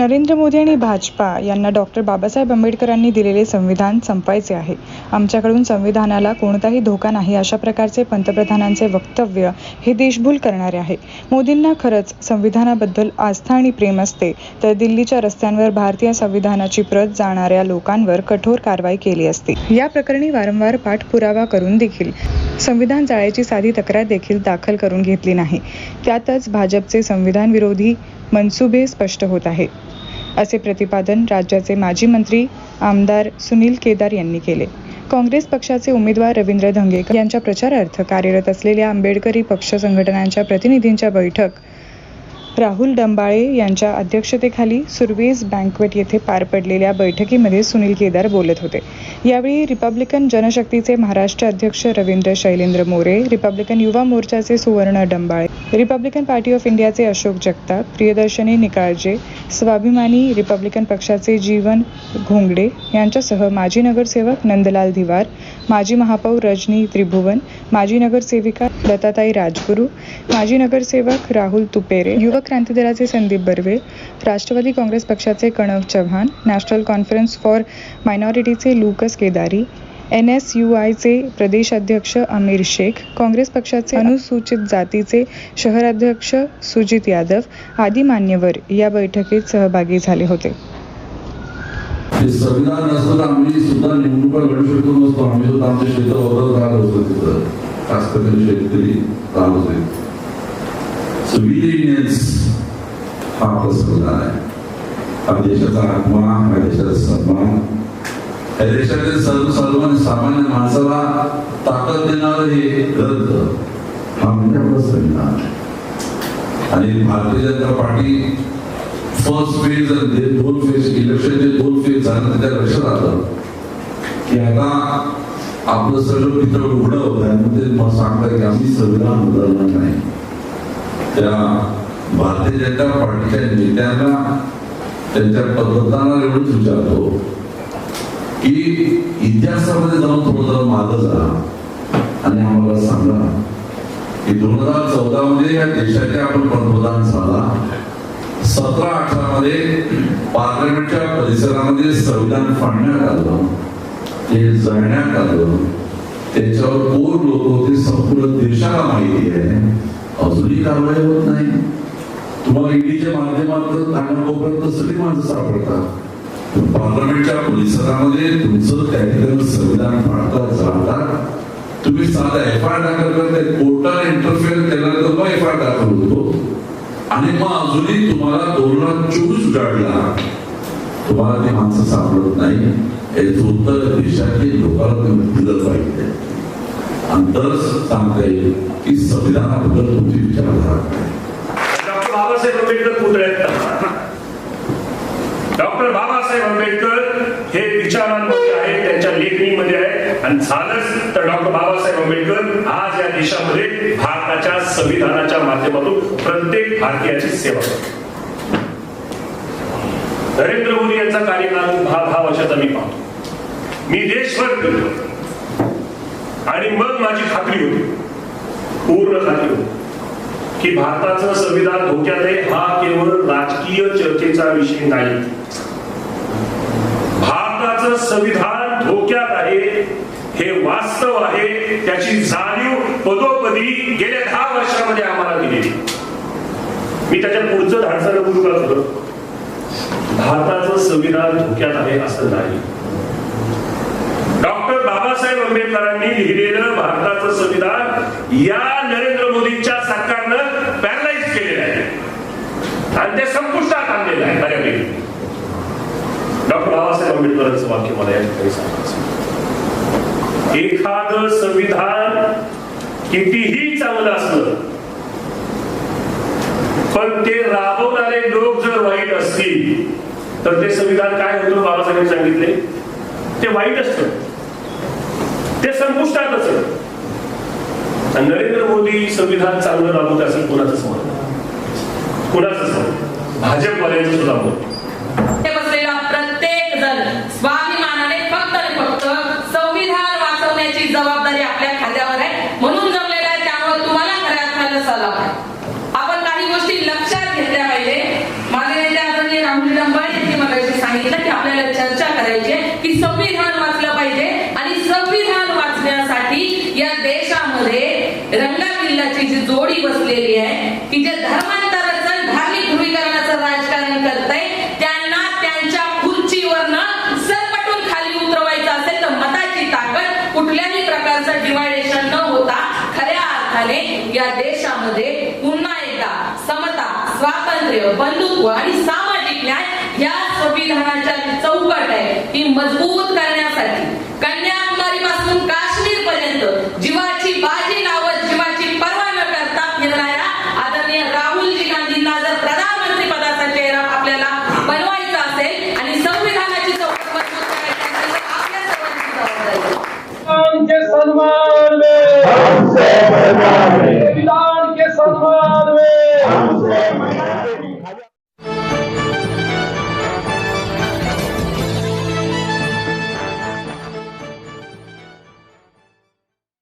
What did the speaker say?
नरेंद्र मोदी आणि भाजपा यांना डॉक्टर बाबासाहेब आंबेडकरांनी दिलेले संविधान संपायचे आहे. आमच्याकडून संविधानाला कोणताही धोका नाही अशा प्रकारचे पंतप्रधानांचे वक्तव्य हे देशभूल करणारे आहे. मोदींना खरंच संविधानाबद्दल आस्था आणि प्रेम असते तर दिल्लीच्या रस्त्यांवर भारतीय संविधानाची प्रत जाणाऱ्या लोकांवर कठोर कारवाई केली असती. या प्रकरणी वारंवार पाठपुरावा करून देखील संविधान जाळ्याची साधी तक्रार देखील दाखल करून घेतली नाही. त्यातच भाजपचे संविधान विरोधी मनसुबे स्पष्ट होत आहेत असे प्रतिपादन राज्याचे माजी मंत्री आमदार सुनील केदार यांनी केले. काँग्रेस पक्षाचे उमेदवार रवींद्र धंगेकर यांच्या प्रचारार्थ कार्यरत असलेल्या आंबेडकरी पक्ष संघटनांच्या प्रतिनिधींच्या बैठक राहुल डंबाळे यांच्या अध्यक्षतेखाली सुरवेज बँकवेट येथे पार पडलेल्या बैठकीमध्ये सुनील केदार बोलत होते. यावेळी रिपब्लिकन जनशक्तीचे महाराष्ट्र अध्यक्ष रवींद्र शैलेंद्र मोरे रिपब्लिकन युवा मोर्चाचे सुवर्ण डंबाळे रिपब्लिकन पार्टी ऑफ इंडियाचे अशोक जगताप प्रियदर्शनी निकाळजे स्वाभिमानी रिपब्लिकन पक्षाचे जीवन घोंगडे यांच्यासह माजी नगरसेवक नंदलाल धिवार माजी महापौर रजनी त्रिभुवन माजी नगरसेविका लताताई राजगुरू माजी नगरसेवक राहुल तुपेरे युवक क्रांती दलाचे संदीप बर्वे राष्ट्रवादी काँग्रेस पक्षाचे Kanav Chavan national conference for मायनॉरिटीचे Lucas Kedari N S U आयचे प्रदेशाध्यक्ष आमिर शेख काँग्रेस पक्षाचे अनुसूचित जातीचे शहराध्यक्ष सुजित यादव आदी मान्यवर या बैठकीत सहभागी झाले होते. संविधान नसतं तर आम्ही सुद्धा निवडणुका लढू शकतो नसतो. आम्ही सुद्धा आमचे क्षेत्र वरच राहत होतो तिथं. खास करून शेतकरी राहत होते. सिव्हिलियन्स हा आपलं संविधान आहे हा देशाचा आत्मा हा देशाचा सन्मान या देशातील सर्व सामान्य माणसाला ताकद देणार हे ग्रंथ हा म्हणजे आपलं संविधान आणि Bharatiya Janata party first phase आणि दोन फेज इलेक्शनचे दोन फेज झाले त्या लक्षात आलं की आता आपलं सगळं मित्र उघडं होतं. आणि ते मला सांगतात की आम्ही संविधान बदलणार नाही. त्या भारतीय जनता पार्टीच्या नेत्यांना त्यांच्या पद्धतांना एवढंच विचारतो. की इतिहासामध्ये जाऊन थोडं जरा मागं झाला आणि आम्हाला सांगा की दोन हजार चौदा मध्ये या देशाचे आपण पंतप्रधान झाला. सतरा अठरा मध्ये पार्लमेंटच्या परिसरामध्ये संविधान फाडण्यात आलं. ते जळण्यात आलं. त्याच्यावर कोण लोक होते संपूर्ण देशाला माहिती आहे. अजूनही कारवाई होत नाही. तुम्हाला ईडीच्या माध्यमातून कानाकोपऱ्यात सगळी माणसं सापडतात. पार्लमेंटच्या परिसरामध्ये तुमचं काहीतरी संविधान फाडतात जातात तुम्ही साधा एफ आय दाखल करताय कोर्टाने इंटरफेअर केला तर मग एफ आय दाखल होतो. आणि मग अजूनही तुम्हाला दोन लाख चोवीस उजाडला तुम्हाला ती माणसं सापडत नाही. याचं उत्तर देशातील लोकांना तुम्ही दिलं पाहिजे. आणि तरच सांगता येईल की संविधानाबद्दल तुमची विचारधारा काय डॉक्टर बाबासाहेब आंबेडकर पुतळे डॉक्टर बाबासाहेब आंबेडकर हे विचारांमध्ये आहे त्यांच्या लेखणीमध्ये आहे आणि झालंच तर डॉक्टर बाबासाहेब आंबेडकर आज या देशामध्ये भारताच्या संविधानाच्या माध्यमातून प्रत्येक भारतीयाची सेवा करतो नरेंद्र मोदी यांचा कार्यकाळ हा दहा वर्षाचा मी पाहतो. मी देशभर फिरतो आणि मग माझी खात्री होती पूर्ण खात्री होती की भारताचं संविधान धोक्यात आहे. हा केवळ राजकीय चर्चेचा विषय नाही. भारताचं संविधान धोक्यात आहे हे वास्तव आहे त्याची जाणीव पदोपदी गेल्या दहा वर्षामध्ये आम्हाला दिलेली. मी त्याच्या पुढचं धाडसानं गुरु का होतो भारताचं संविधान धोक्यात आहे असं नाही. डॉक्टर बाबासाहेब आंबेडकरांनी लिहिलेलं भारताचं संविधान या नरेंद्र मोदींच्या सरकारनं पॅरलाइज केलेलं आहे. आणि ते संपुष्टात आणलेलं आहे बऱ्यापैकी डॉक्टर बाबासाहेब आंबेडकरांचं वाक्य मला या ठिकाणी सांगायचं एखादं संविधान कितीही चांगलं असलं पण ते राबवणारे लोक जर वाईट असतील तर ते संविधान काय होतं बाबासाहेबांनी सांगितले? ते वाईट असतं. ते संपुष्टातच नरेंद्र मोदी संविधान चांगलं राबवत असेल कोणाचंच मत कोणाचंच मत भाजपवाल्यांचं सुद्धा मत इथे बसलेला प्रत्येक जण स्वाभिमानाने फक्त आणि फक्त संविधान वाचवण्याची जबाबदारी आपल्या खांद्यावर आहे म्हणून जमलेला आहे त्यामुळे तुम्हाला खऱ्या अर्थानं सलाम आहे आपण काही गोष्टी लक्षात घेतल्या पाहिजे माझे नेते आदरणीय राहुल डंबर चर्चा करायचे की संविधान वाचलं पाहिजे. आणि संविधान वाचण्यासाठी या देशामध्ये रंगा किल्ल्याची जी जोडी बसलेली आहे की जे धर्मांतराचं धार्मिक ध्रुवीकरणाचं राजकारण करतंय त्यांना त्यांच्या खुर्चीवरनं सरपटून खाली उतरवायचं असेल तर मताची ताकद कुठल्याही प्रकारचं डिवायडेशन न होता खऱ्या अर्थाने या देशामध्ये पुन्हा एकदा समता स्वातंत्र्य बंधुत्व आणि सामाजिक न्याय या संविधानाच्या Thank you.